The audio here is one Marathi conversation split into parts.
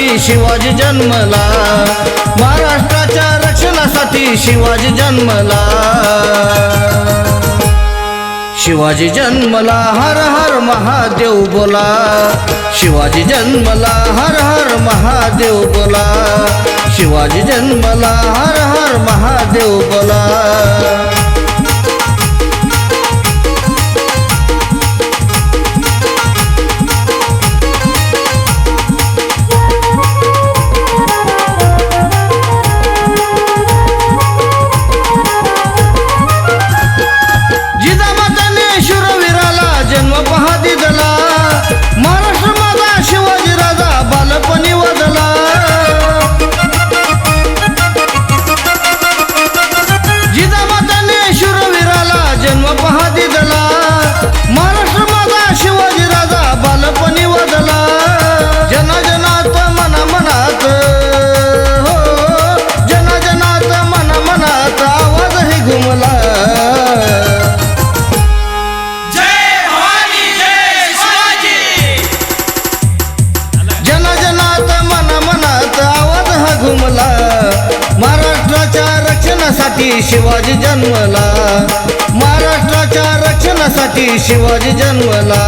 रक्षणासाठी शिवाजी जन्मला. महाराष्ट्राच्या रक्षणासाठी शिवाजी जन्मला. शिवाजी जन्मला हर हर महादेव बोला. शिवाजी जन्मला हर हर महादेव बोला. शिवाजी जन्मला हर हर महादेव बोला. रक्षणासाठी शिवाजी जन्मला. महाराष्ट्राच्या रक्षणासाठी शिवाजी जन्मला.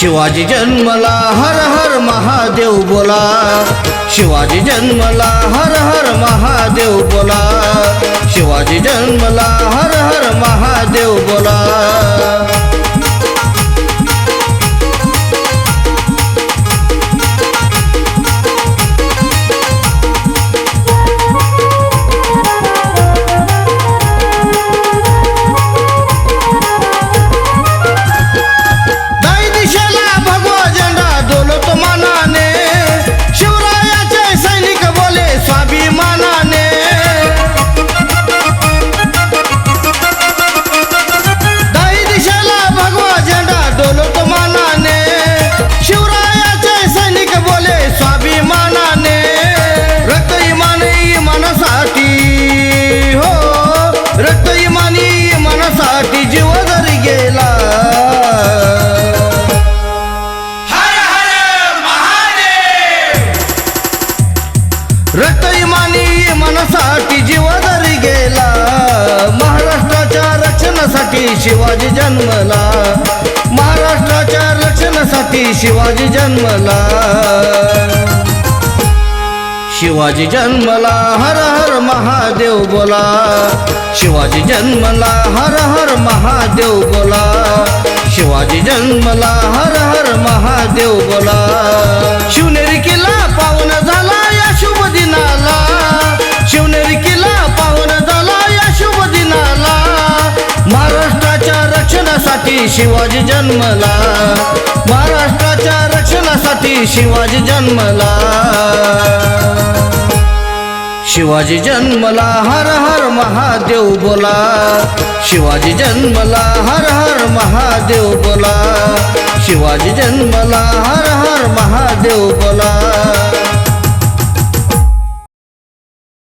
शिवाजी जन्मला हर हर महादेव बोला. शिवाजी जन्मला हर हर महादेव बोला. शिवाजी जन्मला हर हर महादेव बोला. मनसाठी जीव जरी गेला महाराष्ट्राच्या रक्षणासाठी शिवाजी जन्मला. महाराष्ट्राच्या रक्षणासाठी शिवाजी जन्मला. शिवाजी जन्मला हर हर महादेव बोला. शिवाजी जन्मला हर हर महादेव बोला. शिवाजी जन्मला हर हर महादेव बोला. शिवने रक्षणासाठी शिवाजी जन्मला. महाराष्ट्राच्या रक्षणासाठी शिवाजी जन्मला. शिवाजी जन्मला हर हर महादेव बोला. शिवाजी जन्मला हर हर महादेव बोला. शिवाजी जन्मला हर हर महादेव बोला.